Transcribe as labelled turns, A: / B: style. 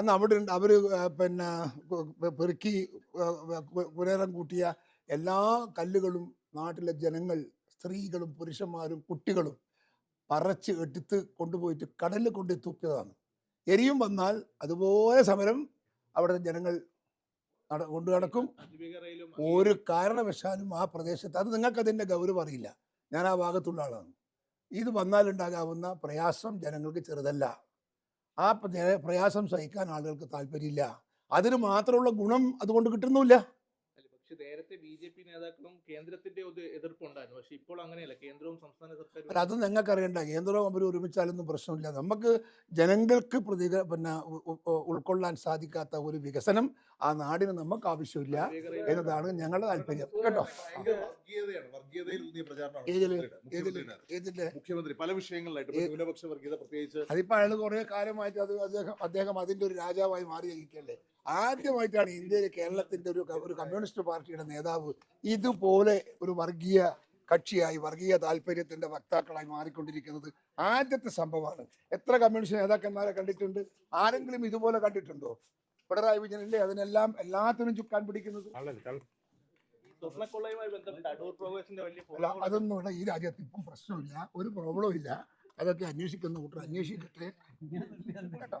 A: അന്ന് അവിടെ അവർ പിന്നെ പെറുക്കി പുനരം കൂട്ടിയ എല്ലാ കല്ലുകളും നാട്ടിലെ ജനങ്ങൾ സ്ത്രീകളും പുരുഷന്മാരും കുട്ടികളും പറച്ച് എടുത്ത് കൊണ്ടുപോയിട്ട് കടലിൽ കൊണ്ടു തൂക്കിയതാണ്. എരിയും വന്നാൽ അതുപോലെ സമരം അവിടെ ജനങ്ങൾ കൊണ്ടു നടക്കും. ഒരു കാരണവശാലും ആ പ്രദേശത്ത് അത് നിങ്ങൾക്ക് അതിന്റെ ഗൗരവം അറിയില്ല. ഞാൻ ആ ഭാഗത്തുള്ള ആളാണ്. ഇത് വന്നാലുണ്ടാകാവുന്ന പ്രയാസം ജനങ്ങൾക്ക് ചെറുതല്ല. ആ പ്ര- പ്രയാസം സഹിക്കാൻ ആളുകൾക്ക് താല്പര്യമില്ല. അതിന് മാത്രമുള്ള ഗുണം അതുകൊണ്ട് കിട്ടുന്നുമില്ല.
B: പക്ഷെ നേരത്തെ ബി ജെ പി നേതാക്കളും കേന്ദ്രത്തിന്റെ ഒരു എതിർപ്പുണ്ടായിരുന്നു. പക്ഷെ ഇപ്പോൾ അങ്ങനെയല്ല. കേന്ദ്രവും സംസ്ഥാന സർക്കാരും
A: അത് നിങ്ങൾക്ക് അറിയണ്ട കേന്ദ്രവും അവർ ഒരുമിച്ചാലൊന്നും പ്രശ്നമില്ല. നമുക്ക് ജനങ്ങൾക്ക് പ്രതി പിന്നെ ഉൾക്കൊള്ളാൻ സാധിക്കാത്ത ഒരു വികസനം ആ നാടിന് നമുക്ക് ആവശ്യമില്ല എന്നതാണ് ഞങ്ങളുടെ താല്പര്യം. കേട്ടോ?
C: മുഖ്യമന്ത്രി പല വിഷയങ്ങളിലായിട്ട് ഇപ്പൊ
A: ഏ-
C: ന്യൂനപക്ഷ വർഗീയത പ്രത്യേകിച്ച്
A: അതിപ്പോ അയാൾ കുറെ കാലമായിട്ട് അത് അദ്ദേഹം അദ്ദേഹം അതിന്റെ ഒരു രാജാവായി മാറിയിരിക്കല്ലേ ആദ്യമായിട്ടാണ് ഇന്ത്യയിൽ കേരളത്തിന്റെ ഒരു ഒരു കമ്മ്യൂണിസ്റ്റ് പാർട്ടിയുടെ നേതാവ് ഇതുപോലെ ഒരു വർഗീയ കക്ഷിയായി വർഗീയ താല്പര്യത്തിന്റെ വക്താക്കളായി മാറിക്കൊണ്ടിരിക്കുന്നത് ആദ്യത്തെ സംഭവമാണ്. എത്ര കമ്മ്യൂണിസ്റ്റ് നേതാക്കന്മാരെ കണ്ടിട്ടുണ്ട്? ആരെങ്കിലും ഇതുപോലെ കണ്ടിട്ടുണ്ടോ? പിണറായി വിജയനല്ലേ അതിനെല്ലാം എല്ലാത്തിനും ചുക്കാൻ പിടിക്കുന്നത്? അല്ല അതൊന്നും ഇവിടെ ഈ രാജ്യത്ത് ഇപ്പം പ്രശ്നമില്ല. ഒരു പ്രോബ്ലവും ഇല്ല. അതൊക്കെ അന്വേഷിക്കുന്ന കൂട്ടർ അന്വേഷിക്കട്ടെ. കേട്ടോ?